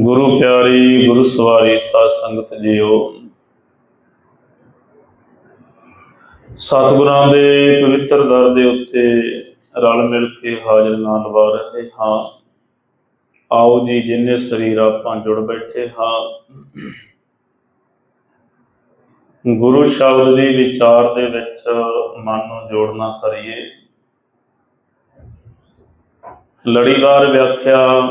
ਗੁਰੂ ਪਿਆਰੀ, ਗੁਰੂ ਸਵਾਰੀ, ਸਾਧ ਸੰਗਤ ਜੀਓ। ਸਤਿਗੁਰਾਂ ਦੇ ਪਵਿੱਤਰ ਦਰ ਦੇ ਉੱਤੇ ਰਲ ਮਿਲ ਕੇ ਹਾਜ਼ਰੀਆਂ ਲਵਾ ਰਹੇ ਹਾਂ। ਆਓ ਜੀ, ਜਿੰਨੇ ਸਰੀਰ ਆਪਾਂ ਜੁੜ ਬੈਠੇ ਹਾਂ। ਗੁਰੂ ਸ਼ਬਦ ਦੀ ਵਿਚਾਰ ਦੇ ਵਿੱਚ ਮਨ ਨੂੰ ਜੋੜਨਾ ਕਰੀਏ। ਲੜੀਵਾਰ ਵਿਆਖਿਆ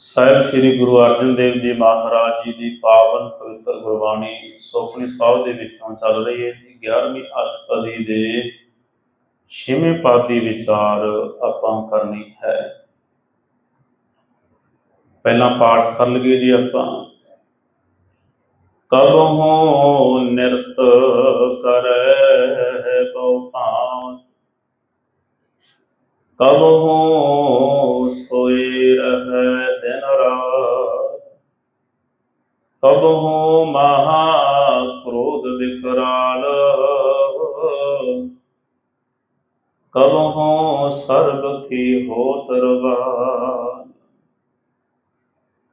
ਸਾਹਿਬ ਸ੍ਰੀ ਗੁਰੂ ਅਰਜਨ ਦੇਵ ਜੀ ਮਹਾਰਾਜ ਜੀ ਦੀ ਪਾਵਨ ਪਵਿੱਤਰ ਗੁਰਬਾਣੀ ਸੋਫਣੀ ਸਾਹਿਬ ਦੇ ਵਿੱਚੋਂ ਚੱਲ ਰਹੀ ਹੈ ਜੀ। 11ਵੀਂ ਅਸ਼ਟਪਦੀ ਦੇ ਛੇਵੇਂ ਪਦ ਦੀ ਵਿਚਾਰ ਆਪਾਂ ਕਰਨੀ ਹੈ। ਪਹਿਲਾਂ ਪਾਠ ਕਰ ਲਈਏ ਜੀ ਆਪਾਂ। ਕਬ ਹੋ ਨਿਰਤ ਕਰੈ ਬਹੁ ਭਾਂਤ। ਕਬਹੁ ਸੋਈ ਰਹੈ ਦਿਨ ਰਾਤ ਕਬਹੁ ਮਹਾ ਕ੍ਰੋਧ ਵਿਕਰਾਲ ਕਬਹੁ ਸਰਬ ਕੀ ਹੋਤ ਰਵਾਨ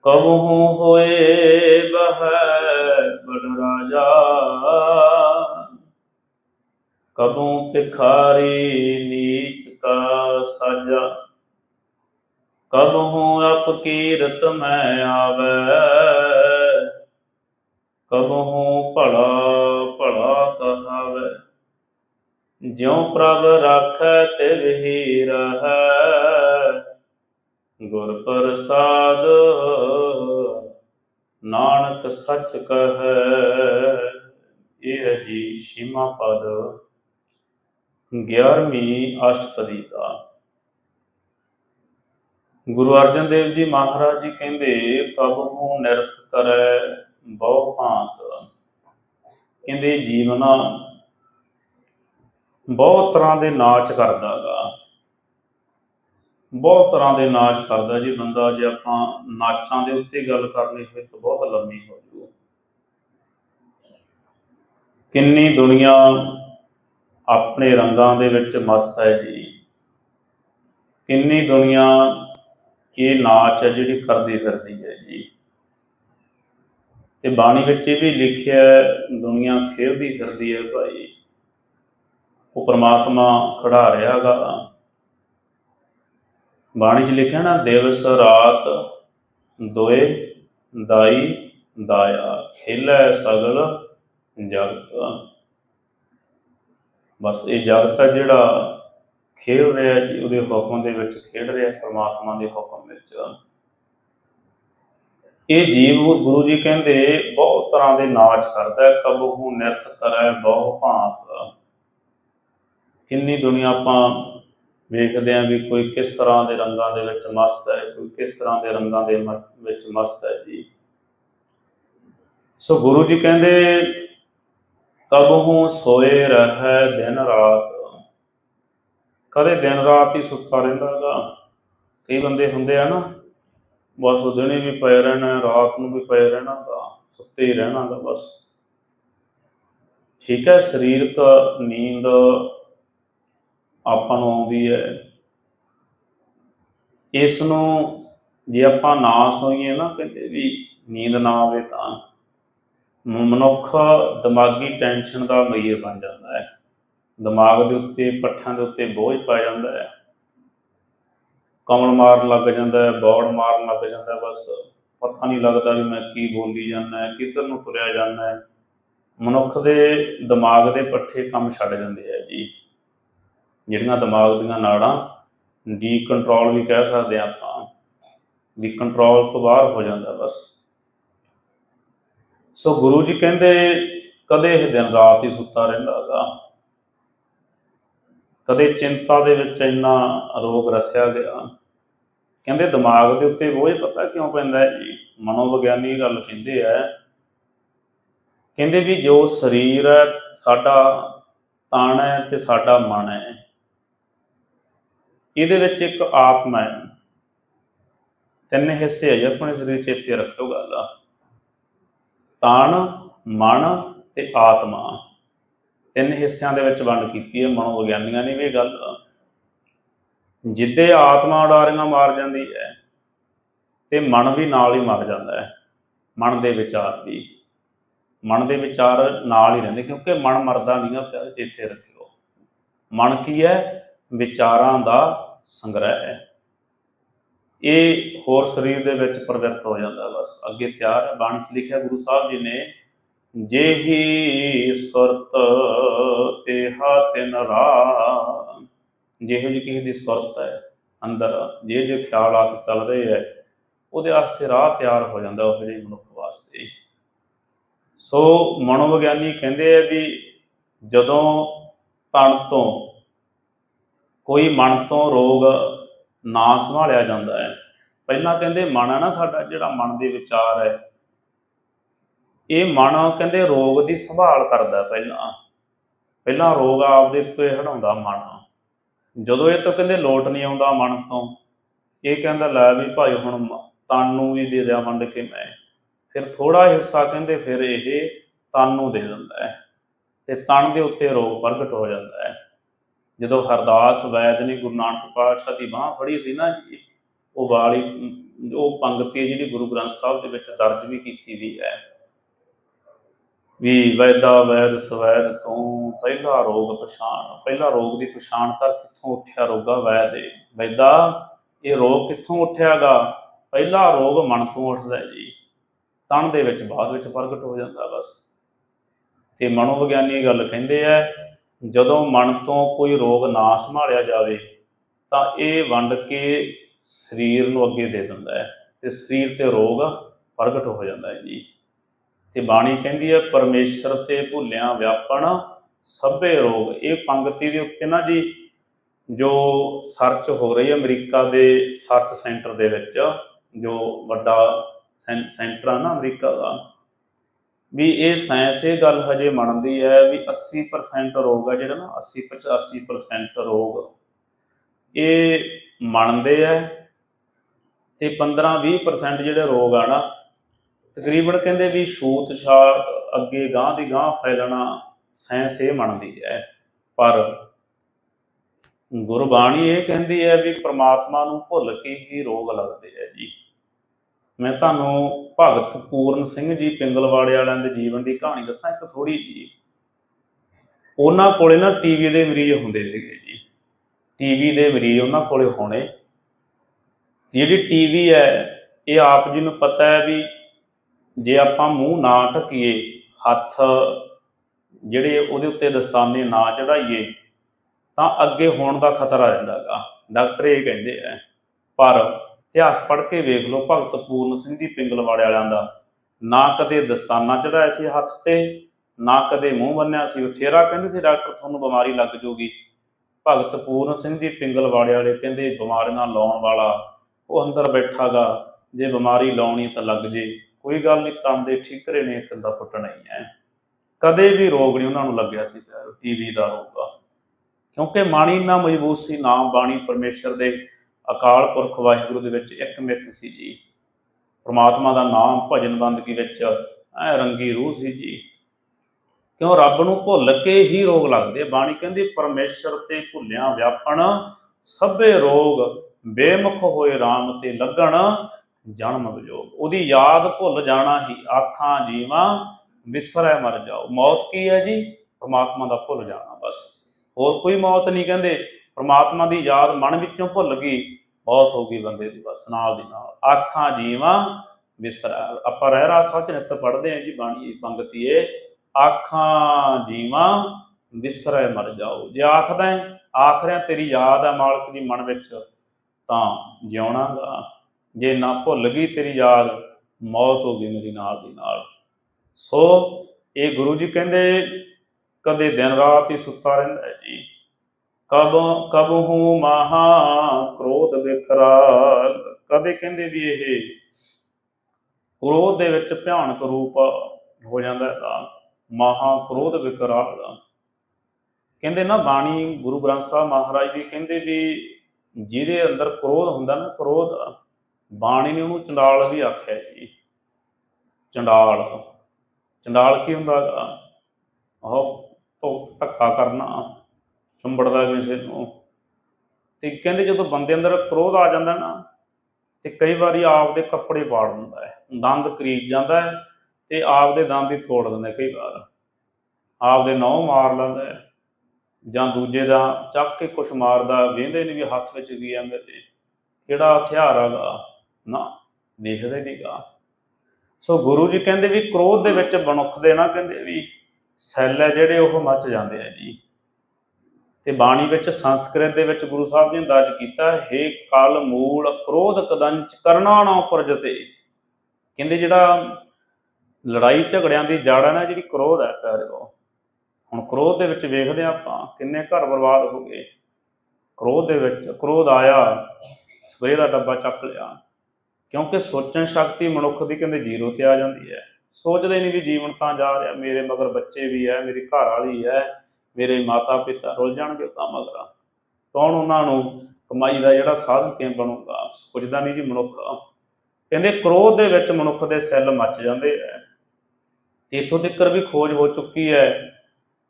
ਕਬਹੁ ਹੋਏ ਬਹਿ ਬੜ ਰਾਜਾ। ਕਬੂ ਭਿਖਾਰੀ ਨੀਚ ਕਾ ਸਾਜਾ। ਕਬਹੂ ਅਪ ਕੀਰਤ ਮੈਂ ਆਵੈ? ਕਬਹੂ ਭਲਾ ਭਲਾ ਕਹਾਵੈ? ਜਿਉ ਪ੍ਰਭ ਰਾਖੈ ਤਿਵਹੀ ਰਹੈ। ਗੁਰ ਪ੍ਰਸਾਦ ਨਾਨਕ ਸੱਚ ਕਹੈ। ਇਹ ਹੈ ਜੀ ਛੇਵਾਂ ਪਦ 11ਵੀਂ ਅਸ਼ਟਪਦੀ ਦਾ। ਗੁਰੂ ਅਰਜਨ ਦੇਵ ਜੀ ਮਹਾਰਾਜ ਜੀ ਕਹਿੰਦੇ ਕਬਹੂ ਨਿਰਤ ਕਰੈ ਬਹੁ ਭਾਂਤ। ਕਹਿੰਦੇ, ਜੀਵਨਾ ਬਹੁਤ ਤਰ੍ਹਾਂ ਦੇ ਨਾਚ ਕਰਦਾਗਾ। ਬਹੁਤ ਤਰ੍ਹਾਂ ਦੇ ਨਾਚ ਕਰਦਾ ਜੀ ਬੰਦਾ। ਜੇ ਆਪਾਂ ਨਾਚਾਂ ਦੇ ਉੱਤੇ ਗੱਲ ਕਰਨੀ ਹੋਵੇ ਤਾਂ ਬਹੁਤ ਲੰਮੀ ਹੋ ਜੂ। ਕਿੰਨੀ ਦੁਨੀਆ ਆਪਣੇ ਰੰਗਾਂ ਦੇ ਵਿੱਚ ਮਸਤ ਹੈ ਜੀ। ਕਿੰਨੀ ਦੁਨੀਆ ਇਹ ਨਾਚ ਹੈ ਜਿਹੜੀ ਕਰਦੀ ਫਿਰਦੀ ਹੈ ਜੀ। ਤੇ ਬਾਣੀ ਵਿੱਚ ਇਹ ਵੀ ਲਿਖਿਆ ਹੈ, ਦੁਨੀਆ ਖੇਡਦੀ ਫਿਰਦੀ ਹੈ ਭਾਈ। ਉਹ ਪ੍ਰਮਾਤਮਾ ਖੜਾ ਰਿਹਾਗਾ। ਬਾਣੀ 'ਚ ਲਿਖਿਆ ਨਾ ਦਿਵਸ ਰਾਤ ਦੋਏ ਦਾਈ ਦਾਇਆ ਖੇਲੇ ਸਗਲ ਜਗਤ। ਬਸ ਇਹ ਜਗਤ ਹੈ ਜਿਹੜਾ ਖੇਡ ਰਿਹਾ ਜੀ, ਉਹਦੇ ਹੁਕਮ ਦੇ ਵਿੱਚ ਖੇਡ ਰਿਹਾ ਪਰਮਾਤਮਾ ਦੇ ਹੁਕਮ ਵਿੱਚ। ਇਹ ਜੀਵ ਗੁਰੂ ਜੀ ਕਹਿੰਦੇ, ਬਹੁਤ ਤਰ੍ਹਾਂ ਦੇ ਨਾਚ ਕਰਦਾ ਹੈ, ਕਬਹੂ, ਨਿਰਤ ਕਰੈ, ਬਹੁ ਭਾਂਤ। ਕਿੰਨੀ ਦੁਨੀਆ ਆਪਾਂ ਵੇਖਦੇ ਆਂ ਵੀ ਕੋਈ ਕਿਸ ਤਰ੍ਹਾਂ ਦੇ ਰੰਗਾਂ ਦੇ ਵਿੱਚ ਮਸਤ ਹੈ, ਕੋਈ ਕਿਸ ਤਰ੍ਹਾਂ ਦੇ ਰੰਗਾਂ ਦੇ ਵਿੱਚ ਮਸਤ ਹੈ ਜੀ। ਸੋ ਗੁਰੂ ਜੀ ਕਹਿੰਦੇ, ਕਬਹੂ ਸੋਏ ਰਹੈ ਦਿਨ ਰਾਤ ਕਦੇ ਦਿਨ ਰਾਤ ਹੀ ਸੁੱਤਾ ਰਹਿੰਦਾ ਰਹਿੰਦਾਗਾ ਕਈ ਬੰਦੇ ਹੁੰਦੇ ਆ ਨਾ, ਬਸ ਉਹ ਦਿਨੇ ਵੀ ਪਏ ਰਹਿਣਾ, ਰਾਤ ਨੂੰ ਵੀ ਪਏ ਰਹਿਣਾ ਰਹਿਣਾਗਾ ਸੁੱਤੇ ਹੀ ਰਹਿਣਾਗਾ ਬਸ। ਠੀਕ ਹੈ, ਸਰੀਰਕ ਨੀਂਦ ਆਪਾਂ ਨੂੰ ਆਉਂਦੀ ਹੈ। ਇਸ ਨੂੰ ਜੇ ਆਪਾਂ ਨਾ ਸੋਈਏ ਨਾ ਕਹਿੰਦੇ ਵੀ ਨੀਂਦ ਨਾ ਆਵੇ ਤਾਂ, ਮਨੁੱਖ ਦਿਮਾਗੀ ਟੈਨਸ਼ਨ ਦਾ ਮਰੀਜ਼ ਬਣ ਜਾਂਦਾ ਹੈ। ਦਿਮਾਗ ਦੇ ਉੱਤੇ ਪੱਠਾਂ ਦੇ ਉੱਤੇ ਬੋਝ ਪੈ ਜਾਂਦਾ ਹੈ। ਕਮਲ ਮਾਰਨ ਲੱਗ ਜਾਂਦਾ ਹੈ, ਬੌੜ ਮਾਰਨ ਲੱਗ ਜਾਂਦਾ ਬਸ ਪਤਾ ਨਹੀਂ ਲੱਗਦਾ ਵੀ ਮੈਂ ਕੀ ਬੋਲੀ ਜਾਂਦਾ ਹੈ, ਕਿੱਧਰ ਨੂੰ ਤੁਰਿਆ ਜਾਂਦਾ ਹੈ। ਮਨੁੱਖ ਦੇ ਦਿਮਾਗ ਦੇ ਪੱਠੇ ਕੰਮ ਛੱਡ ਜਾਂਦੇ ਆ ਜੀ। ਜਿਹੜੀਆਂ ਦਿਮਾਗ ਦੀਆਂ ਨਾੜਾਂ ਡੀ ਕੰਟਰੋਲ ਵੀ ਕਹਿ ਸਕਦੇ ਹਾਂ ਆਪਾਂ, ਵੀ ਕੰਟਰੋਲ ਤੋਂ ਬਾਹਰ ਹੋ ਜਾਂਦਾ ਬਸ। ਸੋ ਗੁਰੂ ਜੀ ਕਹਿੰਦੇ, ਕਦੇ ਇਹ ਦਿਨ ਰਾਤ ਹੀ ਸੁੱਤਾ ਰਹਿੰਦਾ ਹੈਗਾ ਕਦੇ ਚਿੰਤਾ ਦੇ ਵਿੱਚ ਇੰਨਾ ਰੋਗ ਰਸਿਆ ਗਿਆ। ਕਹਿੰਦੇ ਦਿਮਾਗ ਦੇ ਉੱਤੇ ਬੋਝ ਪਤਾ ਕਿਉਂ ਪੈਂਦਾ ਹੈ ਜੀ? ਮਨੋਵਿਗਿਆਨੀ ਗੱਲ ਕਹਿੰਦੇ ਆ। ਕਹਿੰਦੇ ਵੀ ਜੋ ਸਰੀਰ ਹੈ, ਸਾਡਾ ਤਨ ਹੈ ਤੇ ਸਾਡਾ ਮਨ ਹੈ। ਇਹਦੇ ਵਿੱਚ ਇੱਕ ਆਤਮਾ ਹੈ। ਤਿੰਨ ਹਿੱਸੇ ਹੈ ਆਪਣੇ ਸਰੀਰ ਚੇਤੇ ਰੱਖਿਓ ਗੱਲ। ਆ ਤਨ, ਮਨ ਤੇ ਆਤਮਾ। ਤਿੰਨ ਹਿੱਸਿਆਂ ਦੇ ਵਿੱਚ ਵੰਡ ਕੀਤੀ ਹੈ, ਮਨੋਵਿਗਿਆਨੀਆਂ ਨੇ ਵੀ ਇਹ ਗੱਲ। ਜਿੱਦੇ ਆਤਮਾ ਉਡਾਰੀਆਂ ਮਾਰ ਜਾਂਦੀ ਹੈ, ਤੇ ਮਨ ਵੀ ਨਾਲ ਹੀ ਮਰ ਜਾਂਦਾ ਹੈ, ਮਨ ਦੇ ਵਿਚਾਰ ਵੀ ਮਨ ਦੇ ਵਿਚਾਰ ਨਾਲ ਹੀ ਰਹਿੰਦੇ, ਕਿਉਂਕਿ ਮਨ ਮਰਦਾ ਨਹੀਂਗਾ ਪਿਆਰ ਚੇਤੇ ਰੱਖਿਓ। ਮਨ ਕੀ ਹੈ? ਵਿਚਾਰਾਂ ਦਾ ਸੰਗ੍ਰਹਿ ਹੈ। ਇਹ ਹੋਰ ਸਰੀਰ ਦੇ ਵਿੱਚ ਪ੍ਰਵਿਰਤ ਹੋ ਜਾਂਦਾ, ਬਸ ਅੱਗੇ ਤਿਆਰ ਹੈ। ਬਾਣੀ 'ਚ ਲਿਖਿਆ ਗੁਰੂ ਸਾਹਿਬ ਜੀ ਨੇ ਜਿਹੀ ਸੁਰਤ ਤੇਹਾ ਤਿਨ ਰਾ ਜਿਹੋ ਜਿਹੀ ਕਿਸੇ ਦੀ ਸੁਰਤ ਹੈ ਅੰਦਰ, ਜੇ ਜੇ ਖਿਆਲਾਤ ਚੱਲ ਰਹੇ ਹੈ, ਉਹਦੇ ਵਾਸਤੇ ਰਾਹ ਤਿਆਰ ਹੋ ਜਾਂਦਾ ਉਹ ਜਿਹੇ ਮਨੁੱਖ ਵਾਸਤੇ। ਸੋ ਮਨੋਵਿਗਿਆਨੀ ਕਹਿੰਦੇ ਆ ਵੀ ਜਦੋਂ ਤਨ ਤੋਂ ਕੋਈ ਮਨ ਤੋਂ ਰੋਗ ਨਾ ਸੰਭਾਲਿਆ ਜਾਂਦਾ ਹੈ, ਪਹਿਲਾਂ ਕਹਿੰਦੇ ਮਨ ਹੈ ਨਾ ਸਾਡਾ ਜਿਹੜਾ ਮਨ ਦੇ ਵਿਚਾਰ ਹੈ ਇਹ ਮਨ ਕਹਿੰਦੇ ਰੋਗ ਦੀ ਸੰਭਾਲ ਕਰਦਾ ਪਹਿਲਾਂ। ਪਹਿਲਾਂ ਰੋਗ ਆਪਦੇ ਉੱਤੇ ਹਟਾਉਂਦਾ ਮਨ। ਜਦੋਂ ਇਹ ਤੋਂ ਕਹਿੰਦੇ ਲੋਟ ਨਹੀਂ ਆਉਂਦਾ ਮਨ ਤੋਂ, ਇਹ ਕਹਿੰਦਾ ਲੈ ਵੀ ਭਾਈ ਹੁਣ ਤਨ ਨੂੰ ਵੀ ਦੇ ਦਿਆਂ ਵੰਡ ਕੇ ਮੈਂ। ਫਿਰ ਥੋੜਾ ਹਿੱਸਾ ਕਹਿੰਦੇ ਫਿਰ ਇਹ ਤਨ ਨੂੰ ਦੇ ਦਿੰਦਾ ਹੈ। ਤੇ ਤਨ ਦੇ ਉੱਤੇ ਰੋਗ ਪ੍ਰਗਟ ਹੋ ਜਾਂਦਾ ਹੈ। ਜਦੋਂ ਹਰਦਾਸ ਵੈਦ ਨੇ ਗੁਰੂ ਨਾਨਕ ਪਾਤਸ਼ਾਹ ਦੀ ਬਾਹ ਫੜੀ ਸੀ ਨਾ ਜੀ, ਉਹ ਵਾਲੀ, ਉਹ ਪੰਕਤੀ ਜਿਹੜੀ ਗੁਰੂ ਗ੍ਰੰਥ ਸਾਹਿਬ ਦੇ ਵਿੱਚ ਦਰਜ ਵੀ ਕੀਤੀ ਵੀ ਹੈ। ਵੀ ਵੈਦਾ ਵੈਦ ਸਵੈਦ ਤੋਂ ਪਹਿਲਾ ਰੋਗ ਪਛਾਣ। ਪਹਿਲਾ ਰੋਗ ਦੀ ਪਛਾਣ ਕਰ ਕਿੱਥੋਂ ਉੱਠਿਆ ਰੋਗਾ ਵੈਦ ਏ। ਵੈਦਾ, ਇਹ ਰੋਗ ਕਿੱਥੋਂ ਉੱਠਿਆਗਾ? ਪਹਿਲਾ ਰੋਗ ਮਨ ਤੋਂ ਉੱਠਦਾ ਜੀ। ਤਣ ਦੇ ਵਿੱਚ, ਬਾਅਦ ਵਿੱਚ ਪ੍ਰਗਟ ਹੋ ਜਾਂਦਾ ਬਸ। ਤੇ ਮਨੋਵਿਗਿਆਨੀ ਗੱਲ ਕਹਿੰਦੇ ਆ, ਜਦੋਂ ਮਨ ਤੋਂ ਕੋਈ ਰੋਗ ਨਾ ਸੰਭਾਲਿਆ ਜਾਵੇ, ਤਾਂ ਇਹ ਵੰਡ ਕੇ ਸਰੀਰ ਨੂੰ ਅੱਗੇ ਦੇ ਦਿੰਦਾ ਹੈ। ਤੇ ਸਰੀਰ ਤੇ ਰੋਗ ਪ੍ਰਗਟ ਹੋ ਜਾਂਦਾ ਹੈ ਜੀ। ਤੇ ਬਾਣੀ ਕਹਿੰਦੀ ਹੈ, ਪਰਮੇਸ਼ਰ ਤੇ ਭੁੱਲਿਆਂ ਵਿਆਪਣ ਸਭੇ ਰੋਗ। ਇਹ ਪੰਗਤੀ ਦੇ ਉੱਤੇ ਨਾ ਜੀ, ਜੋ ਸਰਚ ਹੋ ਰਹੀ ਹੈ ਅਮਰੀਕਾ ਦੇ ਸਰਚ ਸੈਂਟਰ ਦੇ ਵਿੱਚ, ਜੋ ਵੱਡਾ ਸੈਂ- ਸੈਂਟਰ ਆ ਨਾ ਅਮਰੀਕਾ ਦਾ, ਵੀ ਇਹ ਸਾਇੰਸ ਇਹ ਗੱਲ ਹਜੇ ਮੰਨਦੀ ਹੈ ਵੀ 80% ਰੋਗ ਆ ਜਿਹੜਾ ਨਾ 80 85% ਰੋਗ। ਇਹ ਮੰਨਦੇ ਆ ਤੇ 15 20% ਜਿਹੜੇ ਰੋਗ ਆ ਨਾ ਤਕਰੀਬਨ ਕਹਿੰਦੇ ਵੀ ਛੂਤ ਛਾਤ ਅੱਗੇ ਗਾਂ ਦੀ ਗਾਂ ਫੈਲਣਾ ਸਾਇੰਸ ਇਹ ਮੰਨਦੀ ਹੈ। ਪਰ ਗੁਰਬਾਣੀ ਇਹ ਕਹਿੰਦੀ ਹੈ ਵੀ ਪ੍ਰਮਾਤਮਾ ਨੂੰ ਭੁੱਲ ਕੇ ਹੀ ਰੋਗ ਲੱਗਦੇ ਆ ਜੀ। ਮੈਂ ਤੁਹਾਨੂੰ ਭਗਤ ਪੂਰਨ ਸਿੰਘ ਜੀ ਪਿੰਗਲਵਾੜੇ ਵਾਲਿਆਂ ਦੇ ਜੀਵਨ ਦੀ ਕਹਾਣੀ ਦੱਸਾਂ ਇੱਕ ਥੋੜੀ ਜੀ ਉਹਨਾਂ ਕੋਲੇ ਨਾ ਟੀਵੀ ਦੇ ਮਰੀਜ਼ ਹੁੰਦੇ ਸੀਗੇ ਜੀ। ਟੀਵੀ ਦੇ ਮਰੀਜ਼ ਉਹਨਾਂ ਕੋਲੇ ਹੋਣੇ। ਜਿਹੜੀ ਟੀਵੀ ਹੈ, ਇਹ ਆਪ ਜੀ ਨੂੰ ਪਤਾ ਹੈ ਵੀ ਜੇ ਆਪਾਂ ਮੂੰਹ ਨਾ ਢੱਕੀਏ, ਹੱਥ ਜਿਹੜੇ ਉਹਦੇ ਉੱਤੇ ਦਸਤਾਨੇ ਨਾ ਚੜਾਈਏ ਤਾਂ ਅੱਗੇ ਹੋਣ ਦਾ ਖਤਰਾ ਰਹਿੰਦਾਗਾ ਡਾਕਟਰ ਇਹ ਕਹਿੰਦੇ ਆ। ਪਰ ਇਤਿਹਾਸ ਪੜ੍ਹ ਕੇ ਵੇਖ ਲਓ, ਭਗਤ ਪੂਰਨ ਸਿੰਘ ਜੀ ਪਿੰਗਲਵਾੜੇ ਵਾਲਿਆਂ ਦਾ। ਨਾ ਕਦੇ ਦਸਤਾਨਾ ਚੜਾਇਆ ਸੀ ਹੱਥ ਤੇ, ਨਾ ਕਦੇ ਮੂੰਹ ਬੰਨਿਆ ਸੀ। ਉਥੇਰਾ ਕਹਿੰਦੇ ਸੀ, ਡਾਕਟਰ, ਤੁਹਾਨੂੰ ਬਿਮਾਰੀ ਲੱਗ ਜੂਗੀ। ਭਗਤ ਪੂਰਨ ਸਿੰਘ ਜੀ ਪਿੰਗਲਵਾੜੇ ਵਾਲੇ ਕਹਿੰਦੇ, ਬਿਮਾਰੀਆਂ ਲਾਉਣ ਵਾਲਾ ਉਹ ਅੰਦਰ ਬੈਠਾਗਾ ਜੇ ਬਿਮਾਰੀ ਲਾਉਣੀ ਤਾਂ ਲੱਗ ਜੇ। ਕੋਈ ਗੱਲ ਨਹੀਂ, ਤਨ ਦੇ ਠੀਕਰੇ ਨੇ, ਇੱਕ ਫੁੱਟਣਾ ਹੀ ਹੈ। ਕਦੇ ਵੀ ਰੋਗ ਨਹੀਂ ਉਹਨਾਂ ਨੂੰ ਲੱਗਿਆ ਸੀ ਟੀਵੀ ਦਾ ਰੋਗ ਕਿਉਂਕਿ ਬਾਣੀ ਨਾ ਮਜ਼ਬੂਤ ਸੀ ਨਾਮ ਬਾਣੀ ਪਰਮੇਸ਼ਰ ਦੇ ਅਕਾਲ ਪੁਰਖ ਵਾਹਿਗੁਰੂ ਦੇ ਵਿੱਚ ਇੱਕ ਮਿੱਤ ਸੀ ਜੀ। ਪ੍ਰਮਾਤਮਾ ਦਾ ਨਾਮ ਭਜਨ ਬੰਦਗੀ ਵਿੱਚ, ਐ ਰੰਗੀ ਰੂਹ ਸੀ ਜੀ। ਕਿਉਂ ਰੱਬ ਨੂੰ ਭੁੱਲ ਕੇ ਹੀ ਰੋਗ ਲੱਗਦੇ ਬਾਣੀ ਕਹਿੰਦੀ, ਪਰਮੇਸ਼ਰ ਤੇ ਭੁੱਲਿਆ ਵਿਆਪਣ, ਸਭੇ ਰੋਗ ਬੇਮੁਖ ਹੋਏ RAM ਤੇ ਲੱਗਣ ਜਨਮ ਵਿਜੋਗ ਉਹਦੀ ਯਾਦ ਭੁੱਲ ਜਾਣਾ ਹੀ। ਆਖਾਂ ਜੀਵਾਂ, ਵਿਸਰੈ ਮਰ ਜਾਓ। ਮੌਤ ਕੀ ਹੈ ਜੀ? ਪਰਮਾਤਮਾ ਦਾ ਭੁੱਲ ਜਾਣਾ ਬਸ। ਹੋਰ ਕੋਈ ਮੌਤ ਨਹੀਂ ਕਹਿੰਦੇ। ਪਰਮਾਤਮਾ ਦੀ ਯਾਦ ਮਨ ਵਿੱਚੋਂ ਭੁੱਲ ਗਈ। ਮੌਤ ਹੋ ਗਈ ਬੰਦੇ ਦੀ ਬਸ, ਨਾਲ ਦੀ ਨਾਲ। ਆਖਾਂ ਜੀਵਾਂ, ਵਿਸਰਾ। ਆਪਾਂ ਰਹਿ ਰਾ ਚ ਨਿਤ ਪੜ੍ਹਦੇ ਹਾਂ ਜੀ ਬਾਣੀ ਇਹ ਪੰਗਤੀ ਏ ਆਖਾਂ ਜੀਵਾਂ, ਵਿਸਰੈ ਮਰ ਜਾਓ। ਜੇ ਆਖਦਾ ਹੈ, ਆਖਰਿਆਂ ਤੇਰੀ ਯਾਦ ਹੈ ਮਾਲਕ ਦੀ ਮਨ ਵਿੱਚ, ਤਾਂ ਜਿਉਣਾਗਾ। ਜੇ ਨਾ ਭੁੱਲ ਗਈ ਤੇਰੀ ਯਾਦ, ਮੌਤ ਹੋ ਗਈ ਮੇਰੀ ਨਾਲ ਦੀ ਨਾਲ। ਸੋ ਇਹ ਗੁਰੂ ਜੀ ਕਹਿੰਦੇ, ਕਦੇ ਦਿਨ ਰਾਤ ਹੀ ਸੁੱਤਾ ਰਹਿੰਦਾ ਹੈ ਜੀ। ਕਬ ਕਬ ਹੂੰ ਮਹਾ ਕ੍ਰੋਧ ਵਿਕਰਾਲ ਕਦੇ ਕਹਿੰਦੇ ਵੀ ਇਹ ਕ੍ਰੋਧ ਦੇ ਵਿੱਚ ਭਿਆਨਕ ਰੂਪ ਹੋ ਜਾਂਦਾ ਹੈ ਮਹਾ ਕ੍ਰੋਧ ਵਿਕਰਾਲ ਕਹਿੰਦੇ ਨਾ ਬਾਣੀ ਗੁਰੂ ਗ੍ਰੰਥ ਸਾਹਿਬ ਮਹਾਰਾਜ ਜੀ ਕਹਿੰਦੇ ਵੀ ਜਿਹਦੇ ਅੰਦਰ ਕ੍ਰੋਧ ਹੁੰਦਾ ਨਾ, ਕ੍ਰੋਧ ਬਾਣੀ ਨੇ ਉਹਨੂੰ ਚੰਡਾਲ ਵੀ ਆਖਿਆ ਜੀ। ਚੰਡਾਲ ਚੰਡਾਲ ਕੀ ਹੁੰਦਾ ਗਾ? ਉਹ ਧੋ- ਧੱਕਾ ਕਰਨਾ ਚੁੰਬੜਦਾ ਕਿਸੇ ਨੂੰ। ਤੇ ਕਹਿੰਦੇ ਜਦੋਂ ਬੰਦੇ ਅੰਦਰ ਕ੍ਰੋਧ ਆ ਜਾਂਦਾ ਨਾ, ਤੇ ਕਈ ਵਾਰੀ ਆਪਦੇ ਕੱਪੜੇ ਪਾੜ ਦਿੰਦਾ ਹੈ। ਦੰਦ ਕਰੀਜ ਜਾਂਦਾ ਹੈ ਤੇ ਆਪਦੇ ਦੰਦ ਹੀ ਤੋੜ ਦਿੰਦਾ ਕਈ ਵਾਰ। ਆਪ ਦੇ ਨਹੁੰ ਮਾਰ ਲੈਂਦਾ ਹੈ ਜਾਂ ਦੂਜੇ ਦਾ ਚੱਕ ਕੇ ਕੁਛ ਮਾਰਦਾ, ਵੇਂਦੇ ਨਹੀਂ ਵੀ ਹੱਥ ਵਿੱਚ ਕੀ ਆ ਮੇਰੇ। ਕਿਹੜਾ ਹਥਿਆਰ ਹੈਗਾ? ਨਾ ਦੇਖਦੇ ਨਹੀਂਗਾ ਸੋ ਗੁਰੂ ਜੀ ਕਹਿੰਦੇ ਵੀ ਕ੍ਰੋਧ ਦੇ ਵਿੱਚ ਮਨੁੱਖ ਦੇ ਨਾ ਕਹਿੰਦੇ ਵੀ ਸੈੱਲ ਹੈ ਜਿਹੜੇ ਉਹ ਮੱਚ ਜਾਂਦੇ ਆ ਜੀ। ਤੇ ਬਾਣੀ ਵਿੱਚ ਸੰਸਕ੍ਰਿਤ ਦੇ ਵਿੱਚ ਗੁਰੂ ਸਾਹਿਬ ਨੇ ਦਰਜ ਕੀਤਾ, ਹੈ ਕਲ ਮੂਲ ਕ੍ਰੋਧ ਕਦੰਚ ਕਰਨਾ ਨਾ ਪੁਰਜਤੇ। ਕਹਿੰਦੇ ਜਿਹੜਾ ਲੜਾਈ ਝਗੜਿਆਂ ਦੀ ਜੜ ਹੈ ਨਾ ਜਿਹੜੀ ਕ੍ਰੋਧ ਹੈ ਪਿਆਰਿਓ ਹੁਣ ਕ੍ਰੋਧ ਦੇ ਵਿੱਚ ਵੇਖਦੇ ਹਾਂ ਆਪਾਂ ਕਿੰਨੇ ਘਰ ਬਰਬਾਦ ਹੋ ਗਏ। ਕ੍ਰੋਧ ਦੇ ਵਿੱਚ, ਕ੍ਰੋਧ ਆਇਆ, ਸਵੇਰ ਦਾ ਡੱਬਾ ਚੱਕ ਲਿਆ। ਕਿਉਂਕਿ ਸੋਚਣ ਸ਼ਕਤੀ ਮਨੁੱਖ ਦੀ ਕਹਿੰਦੇ ਜ਼ੀਰੋ ਤੇ ਆ ਜਾਂਦੀ ਹੈ। ਸੋਚਦੇ ਨਹੀਂ ਵੀ ਜੀਵਨ ਤਾਂ ਜਾ ਰਿਹਾ, ਮੇਰੇ ਮਗਰ ਬੱਚੇ ਵੀ ਹੈ, ਮੇਰੀ ਘਰ ਵਾਲੀ ਹੈ, ਮੇਰੇ ਮਾਤਾ ਪਿਤਾ ਰੁੱਲ ਜਾਣਗੇ ਤਾਂ ਮਗਰ। ਕੌਣ ਉਹਨਾਂ ਨੂੰ ਕਮਾਈ ਦਾ ਜਿਹੜਾ ਸਾਧਨ ਕਿਵੇਂ ਬਣੂਗਾ? ਸੋਚਦਾ ਨਹੀਂ ਜੀ ਮਨੁੱਖ। ਕਹਿੰਦੇ ਕ੍ਰੋਧ ਦੇ ਵਿੱਚ ਮਨੁੱਖ ਦੇ ਸੈੱਲ ਮੱਚ ਜਾਂਦੇ ਐ ਤੇ ਇੱਥੋਂ ਤੱਕ ਵੀ ਖੋਜ ਹੋ ਚੁੱਕੀ ਹੈ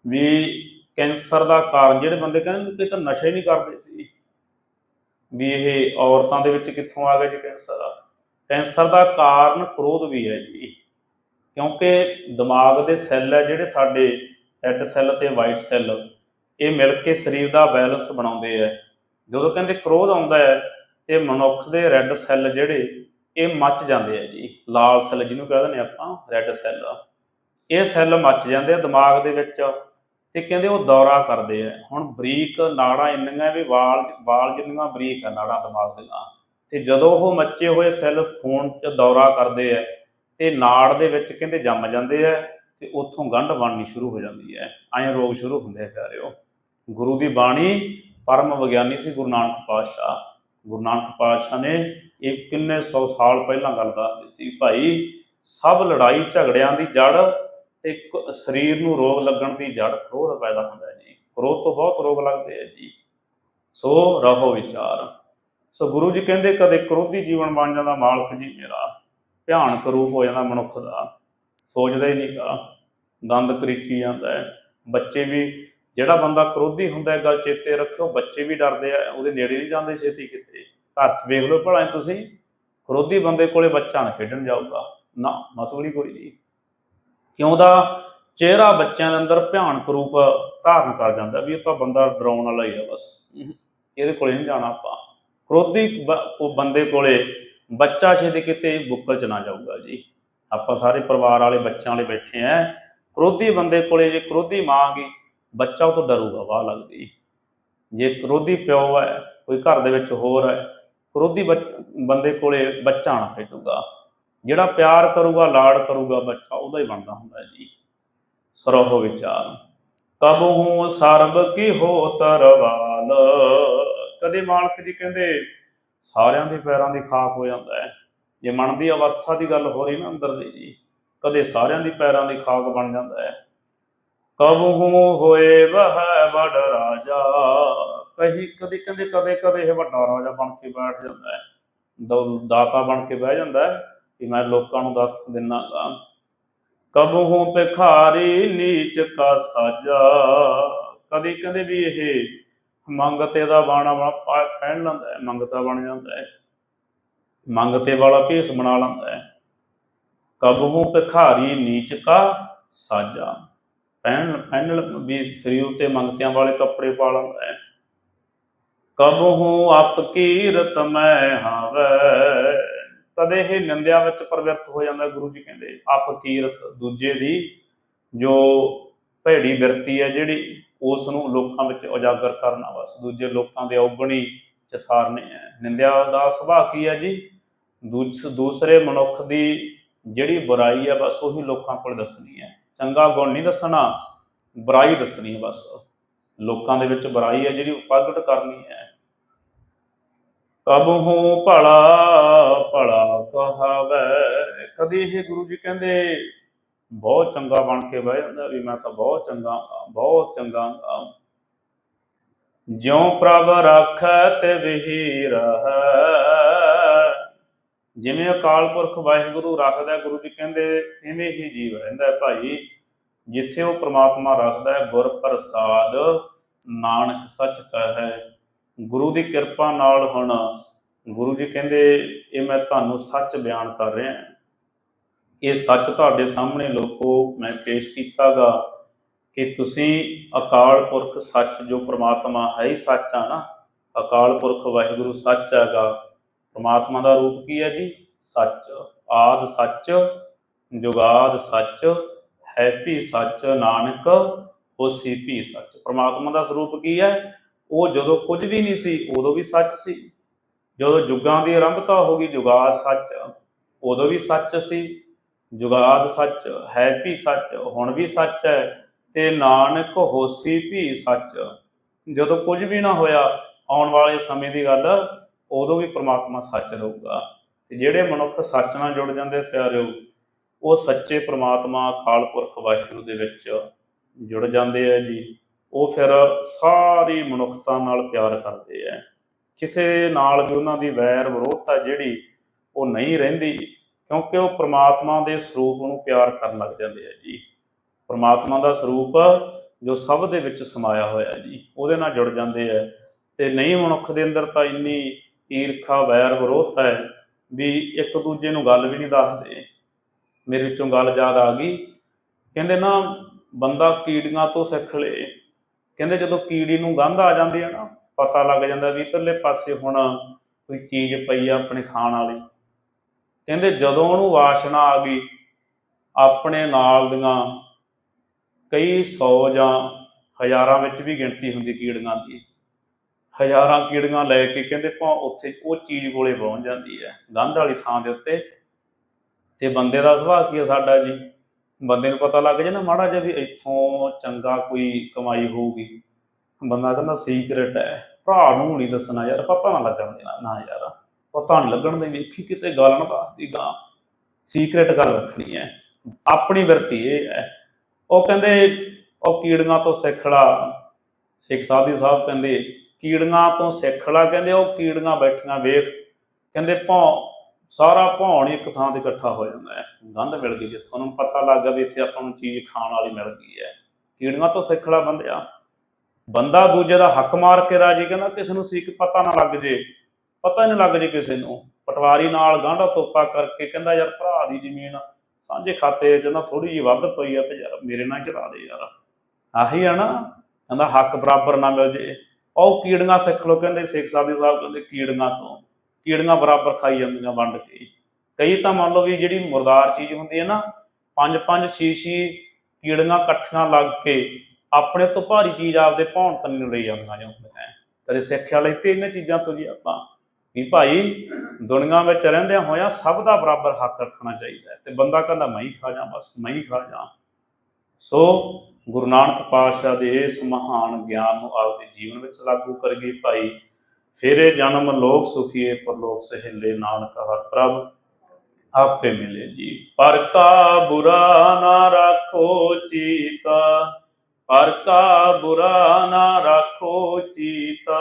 ਵੀ ਕੈਂਸਰ ਦਾ ਕਾਰਨ ਜਿਹੜੇ ਬੰਦੇ ਕਹਿੰਦੇ ਕਿ ਤਾਂ ਨਸ਼ਾ ਹੀ ਨਹੀਂ ਕਰਦੇ ਸੀ। ਵੀ ਇਹ ਔਰਤਾਂ ਦੇ ਵਿੱਚ ਕਿੱਥੋਂ ਆ ਗਿਆ ਜੀ ਕੈਂਸਰ? ਆ ਕੈਂਸਰ ਦਾ ਕਾਰਨ ਕ੍ਰੋਧ ਵੀ ਹੈ ਜੀ। ਕਿਉਂਕਿ ਦਿਮਾਗ ਦੇ ਸੈੱਲ ਹੈ ਜਿਹੜੇ ਸਾਡੇ ਰੈੱਡ ਸੈੱਲ ਤੇ ਵਾਈਟ ਸੈੱਲ ਇਹ ਮਿਲ ਕੇ ਸਰੀਰ ਦਾ ਬੈਲੈਂਸ ਬਣਾਉਂਦੇ ਆ। ਜਦੋਂ ਕਹਿੰਦੇ ਕ੍ਰੋਧ ਆਉਂਦਾ ਹੈ, ਤੇ ਮਨੁੱਖ ਦੇ ਰੈੱਡ ਸੈੱਲ ਜਿਹੜੇ, ਇਹ ਮੱਚ ਜਾਂਦੇ ਆ ਜੀ। ਲਾਲ ਸੈੱਲ ਜਿਹਨੂੰ ਕਹਿੰਦੇ ਨੇ ਆਪਾਂ ਰੈੱਡ ਸੈੱਲ ਇਹ ਸੈੱਲ ਮੱਚ ਜਾਂਦੇ ਆ ਦਿਮਾਗ ਦੇ ਵਿੱਚ, ਤੇ ਕਹਿੰਦੇ ਉਹ ਦੌਰਾ ਕਰਦੇ ਆ। ਹੁਣ ਬਰੀਕ ਨਾੜਾਂ ਇੰਨੀਆਂ ਵੀ ਵਾਲ ਵਾਲ ਜਿੰਨੀਆਂ ਬਰੀਕ ਆ ਨਾੜਾਂ ਦਿਮਾਗ ਦੀਆਂ ਤੇ ਜਦੋਂ ਉਹ ਮੱਚੇ ਹੋਏ ਸੈੱਲ ਖੂਨ 'ਚ ਦੌਰਾ ਕਰਦੇ ਆ ਤੇ ਨਾੜ ਦੇ ਵਿੱਚ ਕਹਿੰਦੇ ਜੰਮ ਜਾਂਦੇ ਆ ਤੇ ਉੱਥੋਂ ਗੰਢ ਬਣਨੀ ਸ਼ੁਰੂ ਹੋ ਜਾਂਦੀ ਹੈ ਐਂ ਰੋਗ ਸ਼ੁਰੂ ਹੁੰਦੇ ਆ ਪਿਆਰਿਓ। ਗੁਰੂ ਦੀ ਬਾਣੀ ਪਰਮ ਵਿਗਿਆਨੀ ਸੀ ਗੁਰੂ ਨਾਨਕ ਪਾਤਸ਼ਾਹ। ਗੁਰੂ ਨਾਨਕ ਪਾਤਸ਼ਾਹ ਨੇ ਇਹ ਕਿੰਨੇ ਸੌ ਸਾਲ ਪਹਿਲਾਂ ਗੱਲ ਦੱਸਦੀ ਸੀ, ਭਾਈ, ਸਭ ਲੜਾਈ ਝਗੜਿਆਂ ਦੀ ਜੜ ਤੇ ਕ- ਸਰੀਰ ਨੂੰ ਰੋਗ ਲੱਗਣ ਦੀ ਜੜ ਕ੍ਰੋਧ ਪੈਦਾ ਹੁੰਦਾ ਜੀ। ਕ੍ਰੋਧ ਤੋਂ ਬਹੁਤ ਰੋਗ ਲੱਗਦੇ ਆ ਜੀ। ਸੋ ਰਹੋ ਵਿਚਾਰ। ਸੋ ਗੁਰੂ ਜੀ ਕਹਿੰਦੇ ਕਦੇ ਕ੍ਰੋਧੀ ਜੀਵਨ ਬਣ ਜਾਂਦਾ ਮਾਲਕ ਜੀ ਮੇਰਾ ਭਿਆਨਕ ਰੂਪ ਹੋ ਜਾਂਦਾ ਮਨੁੱਖ ਦਾ ਸੋਚਦਾ ਹੀ ਨਹੀਂਗਾ ਦੰਦ ਕਰੀਚੀ ਜਾਂਦਾ ਹੈ। ਬੱਚੇ ਵੀ ਜਿਹੜਾ ਬੰਦਾ ਕ੍ਰੋਧੀ ਹੁੰਦਾ ਹੈ ਗੱਲ ਚੇਤੇ ਰੱਖਿਓ ਬੱਚੇ ਵੀ ਡਰਦੇ ਆ ਉਹਦੇ ਨੇੜੇ ਨਹੀਂ ਜਾਂਦੇ ਛੇਤੀ ਕਿਤੇ। ਘਰ 'ਚ ਵੇਖ ਲਓ ਭਲਾ ਤੁਸੀਂ ਕ੍ਰੋਧੀ ਬੰਦੇ ਕੋਲੇ ਬੱਚਾ ਨਾ ਖੇਡਣ ਜਾਊਗਾ। ਨਾ ਮਤਲਬ ਕੋਈ ਨਹੀਂ ਕਿਉਂ ਦਾ? ਚਿਹਰਾ ਬੱਚਿਆਂ ਦੇ ਅੰਦਰ ਭਿਆਨਕ ਰੂਪ ਧਾਰਨ ਕਰ ਜਾਂਦਾ ਵੀ ਇਹ ਤਾਂ ਬੰਦਾ ਡਰਾਉਣ ਵਾਲਾ ਹੀ ਆ ਬਸ। ਇਹਦੇ ਕੋਲੇ ਨਹੀਂ ਜਾਣਾ ਆਪਾਂ। ਕ੍ਰੋਧੀ ਉਹ ਬੰਦੇ ਕੋਲੇ ਬੱਚਾ ਛੇਤੀ ਕਿਤੇ ਬੁੱਕਲ ਚ ਨਾ ਜਾਊਗਾ ਜੀ। ਆਪਾਂ ਸਾਰੇ ਪਰਿਵਾਰ ਵਾਲੇ ਬੱਚਿਆਂ ਵਾਲੇ ਬੈਠੇ ਆ। ਕ੍ਰੋਧੀ ਬੰਦੇ ਕੋਲੇ ਜੇ ਕ੍ਰੋਧੀ ਮਾਂ ਗਈ, ਬੱਚਾ ਉਹ ਤੋਂ ਡਰੂਗਾ, ਵਾਹ ਲੱਗਦੀ। ਜੇ ਕ੍ਰੋਧੀ ਪਿਓ ਹੈ, ਕੋਈ ਘਰ ਦੇ ਵਿੱਚ ਹੋਰ ਹੈ ਕ੍ਰੋਧੀ ਬੱਚ- ਬੰਦੇ ਕੋਲੇ ਬੱਚਾ ਨਾ ਖੇਡੂਗਾ। ਜਿਹੜਾ ਪਿਆਰ ਕਰੂਗਾ ਲਾੜ ਕਰੂਗਾ, ਬੱਚਾ ਉਹਦਾ ਹੀ ਬਣਦਾ ਹੁੰਦਾ ਜੀ। ਸਰੋਹ ਵਿਚਾਰ। ਕਬ ਹੂੰ ਸਰਬ ਕੀ ਹੋ ਤਰਵਾਲ? ਕਦੇ ਮਾਲਕ ਜੀ ਕਹਿੰਦੇ ਸਾਰਿਆਂ ਦੇ ਪੈਰਾਂ ਦੀ ਖਾਕ ਹੋ ਜਾਂਦਾ ਹੈ। ਜੇ ਮਨ ਦੀ ਅਵਸਥਾ ਦੀ ਗੱਲ ਹੋ ਰਹੀ ਨਾ ਅੰਦਰ ਦੀ ਜੀ, ਕਦੇ ਸਾਰਿਆਂ ਦੀ ਪੈਰਾਂ ਦੀ ਖਾਕ ਬਣ ਜਾਂਦਾ ਹੈ। ਕਬ ਹੋਏ ਵਹ ਵਡ ਰਾਜਾ, ਕਹੀ ਕਦੇ ਕਹਿੰਦੇ ਕਦੇ ਕਦੇ ਇਹ ਵੱਡਾ ਰਾਜਾ ਬਣ ਕੇ ਬੈਠ ਜਾਂਦਾ ਹੈ। ਦਾਤਾ ਬਣ ਕੇ ਬਹਿ ਜਾਂਦਾ ਹੈ ਕਿ ਮੈਂ ਲੋਕਾਂ ਨੂੰ ਦਾਤ ਦਿਨਾਗਾ। ਕਬੂ ਭਿਖਾਰੀ, ਨੀਚ ਕਾ ਸਾਜਾ, ਕਦੇ ਕਹਿੰਦੇ ਵੀ ਇਹ ਮੰਗਤੇ ਦਾ ਬਾਣਾ ਪਹਿਨ ਲੈਂਦਾ ਹੈ ਮੰਗਤਾ ਬਣ ਜਾਂਦਾ ਹੈ। ਮੰਗਤੇ ਵਾਲਾ ਭੇਸ ਬਣਾ ਲੈਂਦਾ ਹੈ। ਕਬਹੂ ਭਿਖਾਰੀ ਨੀਚ ਕਾ ਸਾਜਾ। ਪਹਿਨ ਪਹਿਨ ਵੀ ਸਰੀਰ ਉੱਤੇ ਮੰਗਤਿਆਂ ਵਾਲੇ ਕੱਪੜੇ ਪਾ ਲੈਂਦਾ ਹੈ। ਕਬਹੂ ਆਪ ਕੀਰਤ ਮੈਂ ਹਾਵੇ। ਕਦੇ ਇਹ ਨਿੰਦਿਆ ਵਿੱਚ ਪ੍ਰਵਿਰਤ ਹੋ ਜਾਂਦਾ ਗੁਰੂ ਜੀ ਕਹਿੰਦੇ, ਅਪ ਕੀਰਤ ਦੂਜੇ ਦੀ ਜੋ ਭੇੜੀ ਬਿਰਤੀ ਹੈ, ਜਿਹੜੀ ਉਸ ਨੂੰ ਲੋਕਾਂ ਵਿੱਚ ਉਜਾਗਰ ਕਰਨਾ ਬਸ ਦੂਜੇ ਲੋਕਾਂ ਦੇ ਔਗਣੀ ਚਥਾਰਨੇ ਨਿੰਦਿਆ ਦਾ ਸੁਭਾਅ ਕੀ ਹੈ ਜੀ? ਦੂਸਰੇ ਮਨੁੱਖ ਦੀ ਜਿਹੜੀ ਬੁਰਾਈ ਹੈ, ਬਸ ਉਹੀ ਲੋਕਾਂ ਕੋਲ ਦੱਸਣੀ ਹੈ। ਚੰਗਾ ਗੁਣ ਨਹੀਂ ਦੱਸਣਾ, ਬੁਰਾਈ ਦੱਸਣੀ ਹੈ ਬਸ। ਲੋਕਾਂ ਦੇ ਵਿੱਚ ਬੁਰਾਈ ਹੈ ਜਿਹੜੀ ਉਹ ਪ੍ਰਗਟ ਕਰਨੀ ਹੈ। ਕਬਹੂ ਭਲਾ ਭਲਾ ਕਹਾਵੇ? ਕਦੀ ਇਹ ਗੁਰੂ ਜੀ ਕਹਿੰਦੇ ਬਹੁਤ ਚੰਗਾ ਬਣ ਕੇ ਬਹਿ ਜਾਂਦਾ ਵੀ ਮੈਂ ਤਾਂ ਬਹੁਤ ਚੰਗਾ ਹਾਂ ਬਹੁਤ ਚੰਗਾ। ਹਾਂ ਜਿਉ ਪ੍ਰਭ ਰਾਖੈ ਤੇ ਵਹੀ ਰਹੈ ਜਿਵੇਂ ਅਕਾਲ ਪੁਰਖ ਵਾਹਿਗੁਰੂ ਰੱਖਦਾ ਗੁਰੂ ਜੀ ਕਹਿੰਦੇ ਇਵੇਂ ਹੀ ਜੀਵ ਰਹਿੰਦਾ ਭਾਈ। ਜਿੱਥੇ ਉਹ ਪ੍ਰਮਾਤਮਾ ਰੱਖਦਾ ਹੈ, ਗੁਰ ਪ੍ਰਸਾਦ, ਨਾਨਕ ਸੱਚ ਕਹੈ। ਗੁਰੂ ਦੀ ਕਿਰਪਾ ਨਾਲ ਹੁਣ ਗੁਰੂ ਜੀ ਕਹਿੰਦੇ, ਇਹ ਮੈਂ ਤੁਹਾਨੂੰ ਸੱਚ ਬਿਆਨ ਕਰ ਰਿਹਾ। ਇਹ ਸੱਚ ਤੁਹਾਡੇ ਸਾਹਮਣੇ ਲੋਕੋ ਮੈਂ ਪੇਸ਼ ਕੀਤਾਗਾ ਕਿ ਤੁਸੀਂ ਅਕਾਲ ਪੁਰਖ ਸੱਚ ਜੋ ਪ੍ਰਮਾਤਮਾ ਹੈ ਹੀ ਸੱਚ ਆ ਨਾ, ਅਕਾਲ ਪੁਰਖ ਵਾਹਿਗੁਰੂ ਸੱਚ ਹੈਗਾ। ਪ੍ਰਮਾਤਮਾ ਦਾ ਰੂਪ ਕੀ ਹੈ ਜੀ? ਸੱਚ। ਆਦ ਸੱਚ, ਜੁਗਾਦ ਸੱਚ ਹੈਪੀ ਸੱਚ, ਨਾਨਕ ਹੋਸੀ ਵੀ ਸੱਚ। ਪ੍ਰਮਾਤਮਾ ਦਾ ਸਰੂਪ ਕੀ ਹੈ? ਉਹ ਜਦੋਂ ਕੁਝ ਵੀ ਨਹੀਂ ਸੀ, ਉਦੋਂ ਵੀ ਸੱਚ ਸੀ। ਜਦੋਂ ਜੁਗਾਂ ਦੀ ਆਰੰਭਤਾ ਹੋ ਗਈ, ਜੁਗਾਦ ਸੱਚ, ਉਦੋਂ ਵੀ ਸੱਚ ਸੀ। ਜੁਗਾਦ ਸੱਚ ਹੈ ਵੀ ਸੱਚ, ਹੁਣ ਵੀ ਸੱਚ ਹੈ ਤੇ ਨਾਨਕ ਹੋਸੀ ਵੀ ਸੱਚ। ਜਦੋਂ ਕੁਝ ਵੀ ਨਾ ਹੋਇਆ ਆਉਣ ਵਾਲੇ ਸਮੇਂ ਦੀ ਗੱਲ, ਉਦੋਂ ਵੀ ਪ੍ਰਮਾਤਮਾ ਸੱਚ ਰਹੂਗਾ। ਤੇ ਜਿਹੜੇ ਮਨੁੱਖ ਸੱਚ ਨਾਲ ਜੁੜ ਜਾਂਦੇ ਪਿਆਰਿਓ, ਉਹ ਸੱਚੇ ਪ੍ਰਮਾਤਮਾ ਅਕਾਲ ਪੁਰਖ ਵਾਹਿਗੁਰੂ ਦੇ ਵਿੱਚ ਜੁੜ ਜਾਂਦੇ ਆ ਜੀ। ਉਹ ਫਿਰ ਸਾਰੀ ਮਨੁੱਖਤਾ ਨਾਲ ਪਿਆਰ ਕਰਦੇ ਆ। ਕਿਸੇ ਨਾਲ ਵੀ ਉਹਨਾਂ ਦੀ ਵੈਰ ਵਿਰੋਧਤਾ ਜਿਹੜੀ ਉਹ ਨਹੀਂ ਰਹਿੰਦੀ। ਕਿਉਂਕਿ ਉਹ ਪ੍ਰਮਾਤਮਾ ਦੇ ਸਰੂਪ ਨੂੰ ਪਿਆਰ ਕਰਨ ਲੱਗ ਜਾਂਦੇ ਆ ਜੀ। ਪ੍ਰਮਾਤਮਾ ਦਾ ਸਰੂਪ ਜੋ ਸਭ ਦੇ ਵਿੱਚ ਸਮਾਇਆ ਹੋਇਆ ਜੀ, ਉਹਦੇ ਨਾਲ ਜੁੜ ਜਾਂਦੇ ਆ। ਤੇ ਨਹੀਂ ਮਨੁੱਖ ਦੇ ਅੰਦਰ ਤਾਂ ਇੰਨੀ ਈਰਖਾ, ਵੈਰ, ਵਿਰੋਧ ਹੈ ਵੀ ਇੱਕ ਦੂਜੇ ਨੂੰ ਗੱਲ ਵੀ ਨਹੀਂ ਦੱਸਦੇ। ਮੇਰੇ ਵਿੱਚੋਂ ਗੱਲ ਯਾਦ ਆ ਗਈ। ਕਹਿੰਦੇ ਨਾ, ਬੰਦਾ ਕੀੜੀਆਂ ਤੋਂ ਸਿੱਖ ਲਏ ਕਹਿੰਦੇ ਜਦੋਂ ਕੀੜੀ ਨੂੰ ਗੰਧ ਆ ਜਾਂਦੀ ਹੈ ਨਾ, ਪਤਾ ਲੱਗ ਜਾਂਦਾ ਵੀ ਇਧਰਲੇ ਪਾਸੇ ਹੁਣ ਕੋਈ ਚੀਜ਼ ਪਈ ਆ ਆਪਣੇ ਖਾਣ ਵਾਲੀ। ਕਹਿੰਦੇ ਜਦੋਂ ਉਹਨੂੰ ਵਾਸ਼ਨਾ ਆ ਗਈ, ਆਪਣੇ ਨਾਲ ਦੀਆਂ ਕਈ ਸੌ ਜਾਂ ਹਜ਼ਾਰਾਂ ਵਿੱਚ ਵੀ ਗਿਣਤੀ ਹੁੰਦੀ ਕੀੜੀਆਂ ਦੀ। ਹਜ਼ਾਰਾਂ ਕੀੜੀਆਂ ਲੈ ਕੇ ਕਹਿੰਦੇ ਪਾ ਉੱਥੇ ਉਹ ਚੀਜ਼ ਕੋਲੇ ਪਹੁੰਚ ਜਾਂਦੀ ਹੈ, ਗੰਧ ਵਾਲੀ ਥਾਂ ਦੇ ਉੱਤੇ। ਤੇ ਬੰਦੇ ਦਾ ਸੁਭਾਅ ਕੀ ਹੈ ਸਾਡਾ ਜੀ? ਬੰਦੇ ਨੂੰ ਪਤਾ ਲੱਗ ਜੇ ਨਾ ਮਾੜਾ ਜਿਹਾ ਵੀ ਇੱਥੋਂ ਚੰਗਾ ਕੋਈ ਕਮਾਈ ਹੋਊਗੀ। ਬੰਦਾ ਕਹਿੰਦਾ ਸੀਕ੍ਰੇਟ ਹੈ। ਭਰਾ ਨੂੰ ਨਹੀਂ ਦੱਸਣਾ ਯਾਰ ਪਾਪਾ ਨਾ ਲੱਗਣ ਦੇਣਾ ਨਾ ਯਾਰ। ਪਤਾ ਨਹੀਂ ਲੱਗਣ ਦੇ ਵੇਖੀ ਕਿਤੇ ਗੱਲ ਨਾ ਦੱਸਦੀ ਗਾਂ ਸੀਕ੍ਰੇਟ ਗੱਲ ਰੱਖਣੀ ਹੈ, ਆਪਣੀ ਵਰਤੀ ਇਹ ਹੈ। ਉਹ ਕਹਿੰਦੇ, ਉਹ ਕੀੜੀਆਂ ਤੋਂ ਸਿੱਖ ਸਿੱਖ ਸਾਧੀ ਸਾਹਿਬ ਕਹਿੰਦੇ, ਕੀੜੀਆਂ ਤੋਂ ਸਿੱਖ ਕਹਿੰਦੇ, ਉਹ ਕੀੜੀਆਂ ਬੈਠੀਆਂ, ਵੇਖ। ਕਹਿੰਦੇ, ਭੌ, ਸਾਰਾ ਭੌਣ ਹੀ ਇੱਕ ਥਾਂ ਤੇ ਇਕੱਠਾ ਹੋ ਜਾਂਦਾ ਹੈ, ਗੰਧ ਮਿਲ ਗਈ ਜਿੱਥੋਂ ਉਹਨੂੰ ਪਤਾ ਲੱਗ ਗਿਆ ਵੀ ਇੱਥੇ ਆਪਾਂ ਨੂੰ ਚੀਜ਼ ਖਾਣ ਵਾਲੀ ਮਿਲ ਗਈ ਹੈ। ਕੀੜੀਆਂ ਤੋਂ ਸਿੱਖੜਾ ਬੰਦਿਆ। ਬੰਦਾ ਦੂਜੇ ਦਾ ਹੱਕ ਮਾਰ ਕੇ ਰਾਜੀ, ਕਹਿੰਦਾ ਕਿਸੇ ਨੂੰ ਸਿੱਖ ਪਤਾ ਨਾ ਲੱਗ ਜੇ। ਪਤਾ ਹੀ ਨਹੀਂ ਲੱਗ ਜੇ ਕਿਸੇ ਨੂੰ। ਪਟਵਾਰੀ ਨਾਲ ਗਾਂਢਾ ਤੋਪਾ ਕਰਕੇ ਕਹਿੰਦਾ, ਯਾਰ ਭਰਾ ਦੀ ਜ਼ਮੀਨ ਸਾਂਝੇ ਖਾਤੇ 'ਚ ਨਾ ਥੋੜੀ ਜਿਹੀ ਵੱਧ ਪਈ ਆ ਤੇ ਯਾਰ ਮੇਰੇ ਨਾਲ ਚੜਾ ਦੇ ਯਾਰ। ਆਹੀ ਆ ਨਾ। ਕਹਿੰਦਾ, ਹੱਕ ਬਰਾਬਰ ਨਾ ਮਿਲ ਜੇ। ਉਹ ਕੀੜੀਆਂ ਸਿੱਖ ਲੋ ਕਹਿੰਦੇ ਸਿੱਖ ਸਾਹਿਬ ਦੇ ਸਾਹਿਬ ਕਹਿੰਦੇ ਕੀੜੀਆਂ ਤੋਂ। ਕੀੜੀਆਂ ਬਰਾਬਰ ਖਾਈ ਜਾਂਦੀਆਂ ਵੰਡ ਕੇ। ਕਈ ਤਾਂ ਮੰਨ ਲਓ ਵੀ ਜਿਹੜੀ ਮੁਰਦਾਰ ਚੀਜ਼ ਹੁੰਦੀ ਹੈ ਨਾ, ਪੰਜ ਪੰਜ ਛੇ ਛੇ ਕੀੜੀਆਂ ਇਕੱਠੀਆਂ ਲੱਗ ਕੇ ਆਪਣੇ ਤੋਂ ਭਾਰੀ ਚੀਜ਼ ਆਪਦੇ ਭੌਣ ਕੰਨੀ ਨੂੰ ਲਈ ਜਾਂਦੀਆਂ ਜਾਂਦੀਆਂ ਕਦੇ ਸਿੱਖਿਆ ਲਈ ਤੇ ਇਹਨਾਂ ਚੀਜ਼ਾਂ ਤੋਂ ਜੀ ਆਪਾਂ ਵੀ ਭਾਈ ਦੁਨੀਆ ਵਿੱਚ ਰਹਿੰਦਿਆਂ ਹੋਇਆਂ ਸਭ ਦਾ ਬਰਾਬਰ ਹੱਕ ਰੱਖਣਾ ਚਾਹੀਦਾ ਤੇ ਬੰਦਾ ਕਹਿੰਦਾ ਮੈਂ ਹੀ ਖਾ ਜਾ ਬਸ ਮੈਂ ਹੀ ਖਾ ਜਾ ਸੋ ਗੁਰੂ ਨਾਨਕ ਪਾਤਸ਼ਾਹ ਦੇ ਇਸ ਮਹਾਨ ਗਿਆਨ ਨੂੰ ਆਪਦੇ ਜੀਵਨ ਵਿੱਚ ਲਾਗੂ ਕਰੀਏ ਭਾਈ। ਫੇਰੇ ਜਨਮ ਲੋਕ ਸੁਖੀਏ ਪਰਲੋਕ ਸਹਿਲੇ ਨਾਨਕ ਹਰ ਪ੍ਰਭ ਆਪੇ ਮਿਲੇ ਜੀ। ਪਰ ਕਾ ਬੁਰਾ ਨਾ ਰੱਖੋ ਚੀਤਾ, ਪਰ ਕਾ ਬੁਰਾ ਨਾ ਰੱਖੋ ਚੀਤਾ।